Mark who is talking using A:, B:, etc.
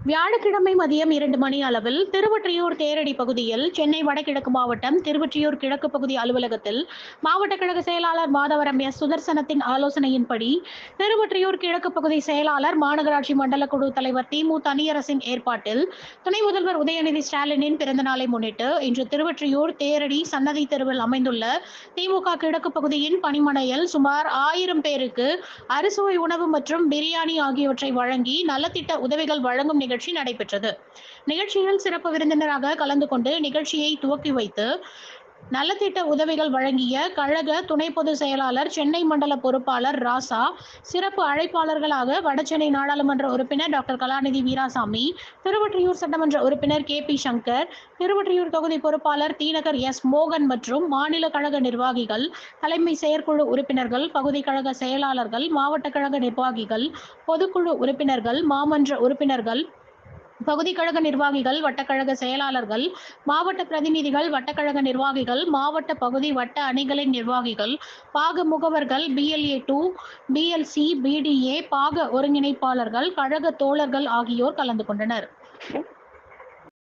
A: வியாழக்கிழமை மதியம் இரண்டு மணி அளவில் திருவொற்றியூர் தேரடி பகுதியில் சென்னை வடகிழக்கு மாவட்டம் திருவொற்றியூர் கிழக்கு பகுதி அலுவலகத்தில் மாவட்ட கழக செயலாளர் மாதவரம் எஸ் சுதர்சனத்தின் ஆலோசனையின்படி திருவொற்றியூர் கிழக்கு பகுதி செயலாளர் மாநகராட்சி மண்டல குழு தலைவர் திமு தனியரசின் ஏற்பாட்டில் துணை முதல்வர் உதயநிதி ஸ்டாலினின் பிறந்த நாளை முன்னிட்டு இன்று திருவொற்றியூர் தேரடி சன்னதி தெருவில் அமைந்துள்ள திமுக கிழக்கு பகுதியின் பணிமனையில் சுமார் ஆயிரம் பேருக்கு அறுசுவை உணவு மற்றும் பிரியாணி ஆகியவற்றை வழங்கி நலத்திட்ட உதவிகள் வழங்கும் நிகழ்ச்சி நடைபெற்றது. நிகழ்ச்சியில் சிறப்பு விருந்தினராக கலந்து கொண்டு நிகழ்ச்சியை துவக்கி வைத்து நலத்திட்ட உதவிகள் வழங்கிய கழக துணை பொதுச் செயலாளர் சென்னை மண்டல பொறுப்பாளர் ராசா சிறப்பு அழைப்பாளர்களாக வடசென்னை நாடாளுமன்ற உறுப்பினர் டாக்டர் கலாநிதி வீராசாமி திருவொற்றியூர் சட்டமன்ற உறுப்பினர் கே பி சங்கர் திருவொற்றியூர் தொகுதி பொறுப்பாளர் தீநகர் எஸ் மோகன் மற்றும் மாநில கழக நிர்வாகிகள் தலைமை செயற்குழு உறுப்பினர்கள் பகுதி கழக செயலாளர்கள் மாவட்ட கழக நிர்வாகிகள் பொதுக்குழு உறுப்பினர்கள் மாமன்ற உறுப்பினர்கள் பகுதி கழக நிர்வாகிகள் வட்டக்கழக செயலாளர்கள் மாவட்ட பிரதிநிதிகள் வட்டக்கழக நிர்வாகிகள் மாவட்ட பகுதி வட்ட அணிகளின் நிர்வாகிகள் பாக முகவர்கள் பிஎல்ஏ டூ பிஎல்சி பிடிஏ பாக ஒருங்கிணைப்பாளர்கள் கழக தோழர்கள் ஆகியோர் கலந்து கொண்டனர்.